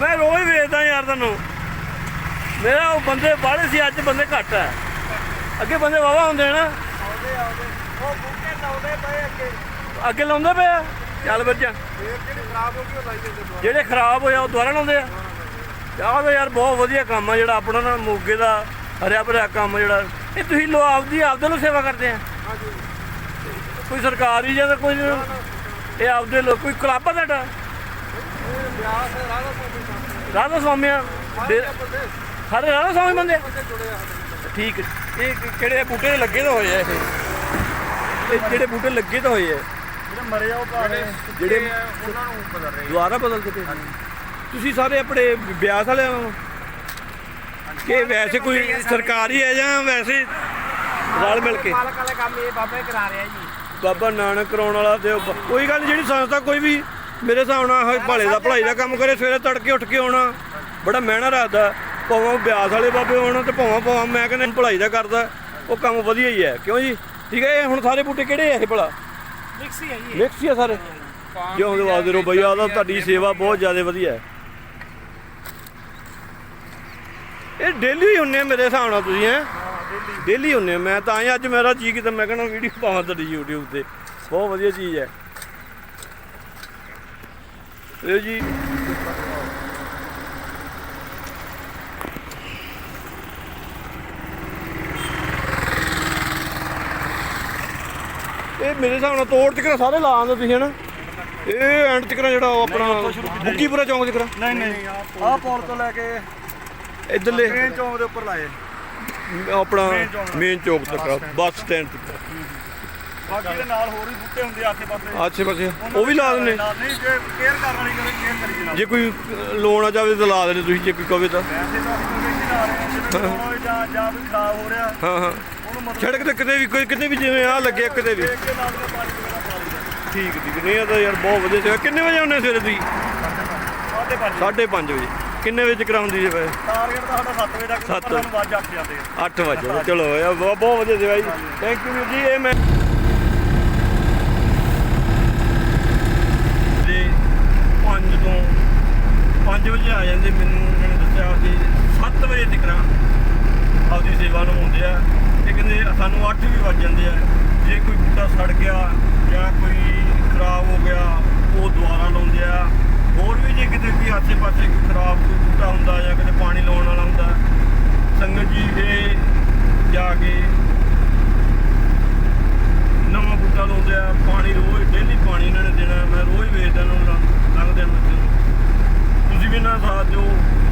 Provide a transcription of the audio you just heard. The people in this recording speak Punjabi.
ਮੈਂ ਰੋਜ਼ ਵੇਚਦਾ ਯਾਰ ਤੈਨੂੰ। ਮੇਰਾ ਉਹ ਬੰਦੇ ਬਾਹਲੇ ਸੀ ਅੱਜ ਬੰਦੇ ਘੱਟ ਹੈ ਅੱਗੇ ਬੰਦੇ ਵਾਵਾ ਹੁੰਦੇ ਆ ਨਾ। ਆਉਂਦੇ ਆਉਂਦੇ। ਉਹ ਬੂਟੇ ਲਾਉਂਦੇ ਪਏ ਅੱਗੇ। ਅੱਗੇ ਲਾਉਂਦੇ ਪਏ ਆ? ਚੱਲ ਬੱਚਾ ਜਿਹੜੀ ਖਰਾਬ ਹੋਇਆ ਉਹ ਦੁਬਾਰਾ। ਲਾਉਂਦੇ ਆ? ਤਾਂ ਯਾਰ ਬਹੁਤ ਵਧੀਆ ਕੰਮ ਆ ਜਿਹੜਾ ਆਪਣਾ ਨਾ ਮੋਗੇ ਦਾ ਹਰਿਆ ਭਰਿਆ ਕੰਮ ਜਿਹੜਾ। ਇਹ ਤੁਸੀਂ ਲੋ ਆਪਦੀ ਆਪਦੇ ਨੂੰ ਸੇਵਾ ਕਰਦੇ ਆ। ਕੋਈ ਸਰਕਾਰੀ ਜਾਂ ਕੋਈ ਇਹ ਆਪਦੇ ਲੋ ਕੋਈ ਕਲੱਬ ਆ ਤੁਹਾਡਾ? ਰਾਧਾ ਸਵਾਮੀ ਬੰਦੇ ਸਾਰੇ ਰਾਧਾ ਸਵਾਮੀ ਬੰਦੇ? ਆ? ਆ। ਠੀਕ ਹੈ। ਇਹ ਕਿਹੜੇ ਬੂਟੇ ਲੱਗੇ ਤਾਂ ਹੋਏ ਆ ਇਹ? ਇਹ ਜਿਹੜੇ ਬੂਟੇ ਲੱਗੇ ਤਾਂ ਹੋਏ ਆ। ਜਿਹੜੇ ਮਰੇ ਆ ਉਹ ਭਾਵੇਂ ਜਿਹੜੇ ਉਹਨਾਂ ਨੂੰ ਬਦਲ ਰਹੇ ਦੁਬਾਰਾ ਬਦਲ ਦਿੱਤੇ। ਤੁਸੀਂ ਸਾਰੇ ਆਪਣੇ ਬਿਆਸ ਵਾਲਿਆਂ ਨੂੰ? ਕਿ ਵੈਸੇ ਕੋਈ ਸਰਕਾਰੀ ਹੈ ਜਾਂ ਵੈਸੇ ਰਲ ਮਿਲ ਕੇ? ਮਾਲਕ ਵਾਲੇ ਕੰਮ ਇਹ ਬਾਬੇ ਕਰਾ ਰਿਹਾ ਜੀ। ਬਾਬਾ ਨਾਨਕ ਕਰਾਉਣ ਵਾਲਾ ਤੇ ਕੋਈ ਗੱਲ ਨੀ, ਜਿਹੜੀ ਸੰਸਥਾ ਕੋਈ ਵੀ ਮੇਰੇ ਹਿਸਾਬ ਨਾਲ ਇਹ ਭਲੇ ਦਾ ਭਲਾਈ ਦਾ ਕੰਮ ਕਰੇ ਸਵੇਰੇ ਤੜਕੇ ਉੱਠ ਕੇ ਆਉਣਾ। ਬੜਾ ਮਿਹਨਤ ਰੱਖਦਾ। ਭਾਵੇਂ ਬਿਆਸ ਵਾਲੇ ਬਾਬੇ ਹੋਣ ਤੇ ਭਾਵੇਂ ਭਾਵੇਂ ਮੈਂ ਕਹਿੰਦਾ ਭਲਾਈ ਦਾ ਕਰਦਾ। ਉਹ ਕੰਮ ਵਧੀਆ ਹੀ ਹੈ। ਕਿਉਂ ਜੀ? ਠੀਕ ਹੈ ਇਹ ਹੁਣ ਸਾਰੇ ਬੂਟੇ ਕਿਹੜੇ ਆ ਇਹ ਭਲਾ? ਮਿਕਸੀ ਹੈ ਜੀ ਮਿਕਸ ਹੀ ਆ ਸਾਰੇ? ਜਿਉਂ ਦੇ ਵਾਦੇ ਰੋ ਬਈਆ ਦਾ ਤੁਹਾਡੀ ਸੇਵਾ ਬਹੁਤ ਜ਼ਿਆਦਾ ਵਧੀਆ ਹੈ। ਇਹ ਡੇਲੀ ਹੀ ਹੁੰਨੇ ਮੇਰੇ ਹਿਸਾਬ ਨਾਲ ਤੁਸੀਂ ਹੈ? ਡੇਲੀ ਹੁੰਨੇ। ਮੈਂ ਤਾਂ ਅੱਜ ਮੇਰਾ ਜੀ ਕੀਤਾ ਮੈਂ ਕਹਿੰਦਾ ਵੀਡੀਓ ਪਾਵਾਂ ਤੁਹਾਡੀ YouTube ਤੇ। ਬਹੁਤ ਵਧੀਆ ਚੀਜ਼ ਹੈ। ਇਹ ਜੀ। ਇਹ ਮੇਰੇ ਹਿਸਾਬ ਨਾਲ ਤੋੜ ਤੱਕ ਸਾਰੇ ਲਾ ਆਂਦੇ ਤੁਸੀਂ ਹਨਾ? ਇਹ ਐਂਡ ਤੱਕ ਜਿਹੜਾ ਉਹ ਆਪਣਾ ਬੁੱਕੀਪੁਰਾ ਚੌਂਕ ਤੱਕ ਨਹੀਂ ਨਹੀਂ। ਆਹ ਪੌੜ ਤੋਂ ਲੈ ਕੇ ਇਧਰਲੇ ਮੇਨ ਚੌਂਕ ਦੇ ਉੱਪਰ ਲਾਏ। ਆਪਣਾ। ਮੇਨ ਚੌਕ। ਤੱਕ ਬੱਸ ਸਟੈਂਡ ਤੱਕ। ਬਾਕੀ ਦੇ ਨਾਲ ਹੋਰ ਵੀ ਬੂਟੇ ਹੁੰਦੇ ਆਸੇ ਪਾਸੇ। ਆਸੇ ਪਾਸੇ। ਉਹ ਵੀ ਲਾ ਦਿੰਦੇ। ਨਾਲ ਨਹੀਂ ਜੇ ਕੇਅਰ ਕਰਨ ਵਾਲੀ ਕਰੇ ਕੇਅਰ ਕਰੀ ਜਨਾਬ ਜੇ ਕੋਈ ਆ ਜਾਵੇ ਤਾਂ ਲਾ ਦੇਣੇ ਤੁਸੀਂ ਜੇ ਕੋਈ ਕਵੇ ਤਾਂ। ਵੈਸੇ ਤਾਂ ਅਸੀਂ ਕੋਈ ਨਹੀਂ ਲਾ ਰਹੇ ਜਿਵੇਂ ਲਾਉਣਾ ਹੋਵੇ ਜਾਂ ਜਾਂ ਵੀ ਖਰਾਬ ਹੋ ਰਿਹਾ ਹਾਂ ਹਾਂ। ਉਹਨੂੰ ਮਤਲਬ ਸੜਕ ਤੇ ਕਿਤੇ ਵੀ ਕੋਈ ਕਿਤੇ ਵੀ ਜਿਵੇਂ ਆ ਕਿਤੇ ਵੀ। ਠੀਕ ਠੀਕ ਨਹੀਂ ਤਾਂ ਯਾਰ ਬਹੁਤ ਵਧੀਆ ਸੀਗਾ ਕਿੰਨੇ ਵਜੇ ਆਉਂਦੇ ਸਵੇਰੇ ਤੁਸੀਂ? ਸਾਢੇ ਪੰਜ। 5:30 ਵਜੇ। ਕਿੰਨੇ ਵਜੇ ਕਰਾਉਂਦੀ ਜੇ ਵੈਸੇ ਟਾਰਗੇਟ ਤਾਂ ਸਾਡਾ 7 ਵਜੇ ਤੱਕ ਸੱਤ। ਪਰ ਸਾਨੂੰ ਵੱਜ 8 ਜਾਂਦੇ ਆ। 8 ਵਜੇ ਚਲੋ ਬਹੁਤ ਵਧੀਆ ਜੀ। ਥੈਂਕ ਯੂ ਜੀ ਇਹ ਮੈਂ ਦੇ 5 ਤੋਂ 5 ਵਜੇ ਆ ਜਾਂਦੇ ਮੈਨੂੰ ਇਹਨਾਂ ਨੇ ਦੱਸਿਆ ਸੀ 7 ਵਜੇ ਤੱਕ ਆਪਦੀ ਸੇਵਾ ਨੂੰ ਨਿਭਾਉਂਦੇ ਆ ਤੇ ਕਹਿੰਦੇ ਸਾਨੂੰ 8 ਵੀ ਵੱਜ ਜਾਂਦੇ ਆ। ਜੇ ਕੋਈ ਬੂਟਾ ਸੜ ਗਿਆ ਜਾਂ ਕੋਈ ਖਰਾਬ ਹੋ ਗਿਆ, ਉਹ ਦੁਬਾਰਾ ਲਾਉਂਦੇ ਆ। ਹੋਰ ਵੀ ਜੇ ਕਿਤੇ ਵੀ ਆਸੇ ਪਾਸੇ ਕੋਈ ਖਰਾਬ ਕੋਈ ਬੂਟਾ ਹੁੰਦਾ ਜਾਂ ਕਿਤੇ ਪਾਣੀ